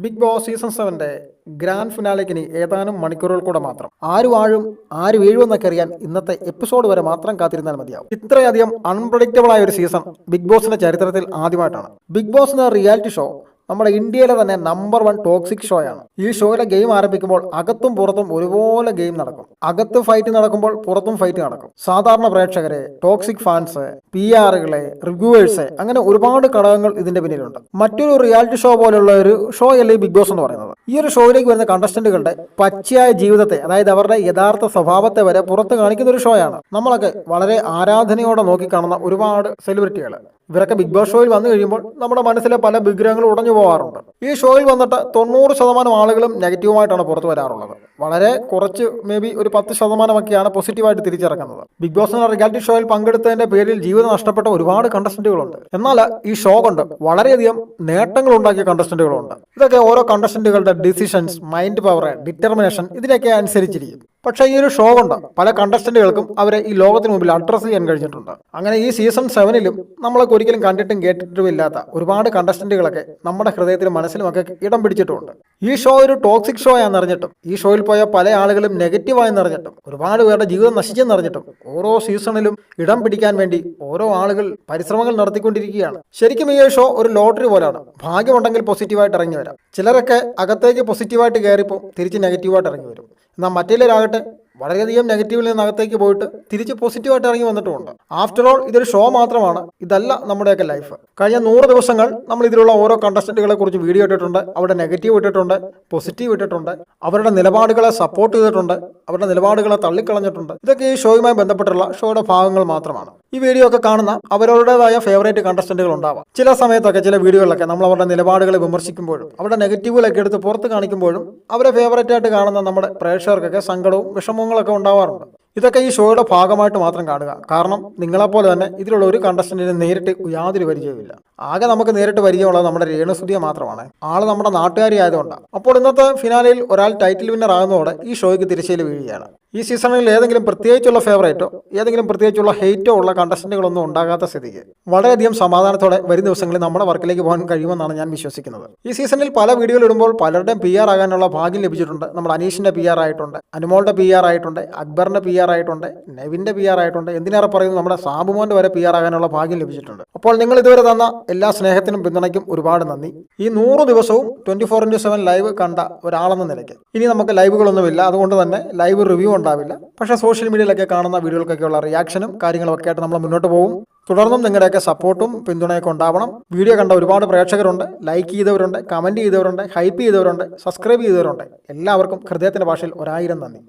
Big Boss season സെവന്റെ grand ഫിനാലേക്ക് ഇനി ഏതാനും മണിക്കൂറുകൾ കൂടെ മാത്രം. ആര് വാഴും ആര് വീഴുമെന്നൊക്കെ അറിയാൻ ഇന്നത്തെ എപ്പിസോഡ് വരെ മാത്രം കാത്തിരുന്നാൽ മതിയാവും. ഇത്രയധികം അൺപ്രഡിക്റ്റബിൾ ആയ ഒരു സീസൺ ബിഗ് ബോസിന്റെ ചരിത്രത്തിൽ ആദ്യമായിട്ടാണ്. ബിഗ് ബോസ് എന്ന റിയാലിറ്റി ഷോ നമ്മുടെ ഇന്ത്യയിലെ തന്നെ നമ്പർ വൺ ടോക്സിക് ഷോ ആണ്. ഈ ഷോയിലെ ഗെയിം ആരംഭിക്കുമ്പോൾ അകത്തും പുറത്തും ഒരുപോലെ ഗെയിം നടക്കും. അകത്ത് ഫൈറ്റ് നടക്കുമ്പോൾ പുറത്തും ഫൈറ്റ് നടക്കും. സാധാരണ പ്രേക്ഷകരെ ടോക്സിക് ഫാൻസ് പി ആറുകളെ റിവ്യൂവേഴ്സ് അങ്ങനെ ഒരുപാട് ഘടകങ്ങൾ ഇതിന്റെ പിന്നിലുണ്ട്. മറ്റൊരു റിയാലിറ്റി ഷോ പോലുള്ള ഒരു ഷോ അല്ലേ ബിഗ് ബോസ് എന്ന് പറയുന്നത്? ഈ ഒരു ഷോയിലേക്ക് വരുന്ന കണ്ടസ്റ്റന്റുകളുടെ പച്ചയായ ജീവിതത്തെ അതായത് അവരുടെ യഥാർത്ഥ സ്വഭാവത്തെ വരെ പുറത്ത് കാണിക്കുന്ന ഒരു ഷോയാണ് നമ്മളൊക്കെ വളരെ ആരാധനയോടെ നോക്കിക്കാണുന്ന ഒരുപാട് സെലിബ്രിറ്റികൾ ഇവരൊക്കെ ബിഗ് ബോസ് ഷോയിൽ വന്നു കഴിയുമ്പോൾ നമ്മുടെ മനസ്സിലെ പല വിഗ്രഹങ്ങളും ഉടഞ്ഞു പോകാറുണ്ട്. ഈ ഷോയിൽ വന്നിട്ട് തൊണ്ണൂറ് ശതമാനം ആളുകളും നെഗറ്റീവുമായിട്ടാണ് പുറത്തു വരാറുള്ളത്. വളരെ കുറച്ച് മേ ബി ഒരു പത്ത് ശതമാനമൊക്കെയാണ് പോസിറ്റീവായിട്ട് തിരിച്ചിറക്കുന്നത് ബിഗ് ബോസ് എന്ന റിയാലിറ്റി ഷോയിൽ പങ്കെടുത്തതിന്റെ പേരിൽ ജീവിതം നഷ്ടപ്പെട്ട ഒരുപാട് കണ്ടസ്റ്റന്റുകളുണ്ട് എന്നാൽ ഈ ഷോ കൊണ്ട് വളരെയധികം നേട്ടങ്ങൾ ഉണ്ടാക്കിയ കണ്ടസ്റ്റന്റുകളുണ്ട് ഇതൊക്കെ ഓരോ കണ്ടസ്റ്റന്റുകളുടെ ഡിസിഷൻസ് മൈൻഡ് പവർ ഡിറ്റർമിനേഷൻ ഇതിനൊക്കെ അനുസരിച്ചിരിക്കും. പക്ഷേ ഈ ഒരു ഷോ കൊണ്ട് പല കണ്ടസ്റ്റന്റുകൾക്കും അവരെ ഈ ലോകത്തിന് മുമ്പിൽ അഡ്രസ്സ് ചെയ്യാൻ കഴിഞ്ഞിട്ടുണ്ട്. അങ്ങനെ ഈ സീസൺ സെവനിലും നമ്മളൊക്കെ ഒരിക്കലും കണ്ടിട്ടും കേട്ടിട്ടും ഇല്ലാത്ത ഒരുപാട് കണ്ടസ്റ്റന്റുകളൊക്കെ നമ്മുടെ ഹൃദയത്തിലും മനസ്സിലുമൊക്കെ ഇടം പിടിച്ചിട്ടുണ്ട്. ഈ ഷോ ഒരു ടോക്സിക് ഷോ ആണെന്നറിഞ്ഞിട്ടും ഈ ഷോയിൽ പോയ പല ആളുകളും നെഗറ്റീവായെന്ന് അറിഞ്ഞിട്ടും ഒരുപാട് പേരുടെ ജീവിതം നശിച്ചെന്നറിഞ്ഞിട്ടും ഓരോ സീസണിലും ഇടം പിടിക്കാൻ വേണ്ടി ഓരോ ആളുകൾ പരിശ്രമങ്ങൾ നടത്തിക്കൊണ്ടിരിക്കുകയാണ്. ശരിക്കും ഈ ഷോ ഒരു ലോട്ടറി പോലെയാണ് ഭാഗ്യമുണ്ടെങ്കിൽ പോസിറ്റീവായിട്ട് ഇറങ്ങി വരാം. ചിലരൊക്കെ അകത്തേക്ക് പോസിറ്റീവായിട്ട് കയറിപ്പോൾ തിരിച്ച് നെഗറ്റീവായിട്ട് ഇറങ്ങി വരും. എന്നാൽ മറ്റേലാകട്ടെ വളരെയധികം നെഗറ്റീവിൽ നിന്ന് അകത്തേക്ക് പോയിട്ട് തിരിച്ച് പോസിറ്റീവായിട്ട് ഇറങ്ങി വന്നിട്ടുമുണ്ട്. ആഫ്റ്റർ ഓൾ ഇതൊരു ഷോ മാത്രമാണ്. ഇതല്ല നമ്മുടെയൊക്കെ ലൈഫ് കഴിഞ്ഞ നൂറ് ദിവസങ്ങൾ നമ്മൾ ഇതിലുള്ള ഓരോ കണ്ടസ്റ്റന്റുകളെ കുറിച്ച് വീഡിയോ ഇട്ടിട്ടുണ്ട്. അവിടെ നെഗറ്റീവ് ഇട്ടിട്ടുണ്ട് പോസിറ്റീവ് ഇട്ടിട്ടുണ്ട്. അവരുടെ നിലപാടുകളെ സപ്പോർട്ട് ചെയ്തിട്ടുണ്ട്. അവരുടെ നിലപാടുകളെ തള്ളിക്കളഞ്ഞിട്ടുണ്ട്. ഇതൊക്കെ ഈ ഷോയുമായി ബന്ധപ്പെട്ടുള്ള ഷോയുടെ ഭാഗങ്ങൾ മാത്രമാണ്. ഈ വീഡിയോ ഒക്കെ കാണുന്ന അവരവരുടേതായ ഫേവറേറ്റ് കണ്ടസ്റ്റന്റുകൾ ഉണ്ടാവാം. ചില സമയത്തൊക്കെ ചില വീഡിയോകളിലൊക്കെ നമ്മൾ അവരുടെ നിലപാടുകളെ വിമർശിക്കുമ്പോഴും അവരുടെ നെഗറ്റീവുകളൊക്കെ എടുത്ത് പുറത്ത് കാണിക്കുമ്പോഴും അവരെ ഫേവറേറ്റ് ആയിട്ട് കാണുന്ന നമ്മുടെ പ്രേക്ഷകർക്കൊക്കെ സങ്കടവും വിഷമങ്ങളൊക്കെ ഉണ്ടാവാറുണ്ട്. ഇതൊക്കെ ഈ ഷോയുടെ ഭാഗമായിട്ട് മാത്രം കാണുക. കാരണം നിങ്ങളെപ്പോലെ തന്നെ ഇതിലുള്ള ഒരു കണ്ടസ്റ്റന്റിന് നേരിട്ട് യാതൊരു പരിചയവുമില്ല. ആകെ നമുക്ക് നേരിട്ട് പരിചയമുള്ളത് നമ്മുടെ രേണുസുതിയ മാത്രമാണ്. ആൾ നമ്മുടെ നാട്ടുകാരി ആയതുകൊണ്ടാണ് അപ്പോൾ ഇന്നത്തെ ഫിനാലയിൽ ഒരാൾ ടൈറ്റിൽ വിന്നർ ആകുന്നതോടെ ഈ ഷോയ്ക്ക് തിരശ്ശീല വീഴുകയാണ്. ഈ സീസണിൽ ഏതെങ്കിലും പ്രത്യേകിച്ചുള്ള ഫേവറേറ്റോ ഏതെങ്കിലും പ്രത്യേകിച്ചുള്ള ഹെയ്റ്റോ ഉള്ള കണ്ടസ്റ്റന്റുകളൊന്നും ഉണ്ടാകാത്ത സ്ഥിതിക്ക് വളരെയധികം സമാധാനത്തോടെ വരും ദിവസങ്ങളിൽ നമ്മുടെ വർക്കിലേക്ക് പോകാൻ കഴിയുമെന്നാണ് ഞാൻ വിശ്വസിക്കുന്നത്. ഈ സീസണിൽ പല വീഡിയോകൾ ഇടുമ്പോൾ പലരുടെയും പി ആർ ആകാനുള്ള ഭാഗ്യം ലഭിച്ചിട്ടുണ്ട്. നമ്മുടെ അനീഷിന്റെ പി ആർ ആയിട്ടുണ്ട് അനുമോളുടെ പി ആർ ആയിട്ടുണ്ട് അക്ബറിന്റെ പി ആർ ആയിട്ടുണ്ട് നെവിന്റെ പി ആർ ആയിട്ടുണ്ട്. എന്തിനേറെ പറയുന്നു നമ്മുടെ സാബുമോന്റെ വരെ പി ആർ ആകാനുള്ള ഭാഗ്യം ലഭിച്ചിട്ടുണ്ട്. അപ്പോൾ നിങ്ങൾ ഇതുവരെ തന്ന എല്ലാ സ്നേഹത്തിനും പിന്തുണയ്ക്കും ഒരുപാട് നന്ദി. ഈ നൂറ് ദിവസവും twenty four into seven live കണ്ട ഒരാളെന്ന നിലയ്ക്ക്. ഇനി നമുക്ക് ലൈവുകളൊന്നുമില്ല. അതുകൊണ്ട് തന്നെ ലൈവ് റിവ്യൂ ഉണ്ടാവില്ല. പക്ഷെ സോഷ്യൽ മീഡിയയിലൊക്കെ കാണുന്ന വീഡിയോകൾക്കൊക്കെയുള്ള റിയാക്ഷനും കാര്യങ്ങളൊക്കെ ആയിട്ട് നമ്മൾ മുന്നോട്ട് പോകും. തുടർന്നും നിങ്ങളുടെയൊക്കെ സപ്പോർട്ടും പിന്തുണയൊക്കെ ഉണ്ടാവണം. വീഡിയോ കണ്ട ഒരുപാട് പ്രേക്ഷകരുണ്ട്. ലൈക്ക് ചെയ്തവരുണ്ട് കമന്റ് ചെയ്തവരുണ്ട് ഹൈപ്പ് ചെയ്തവരുണ്ട് സബ്സ്ക്രൈബ് ചെയ്തവരുണ്ട്. എല്ലാവർക്കും ഹൃദയത്തിന്റെ ഭാഷയിൽ ഒരായിരം നന്ദി.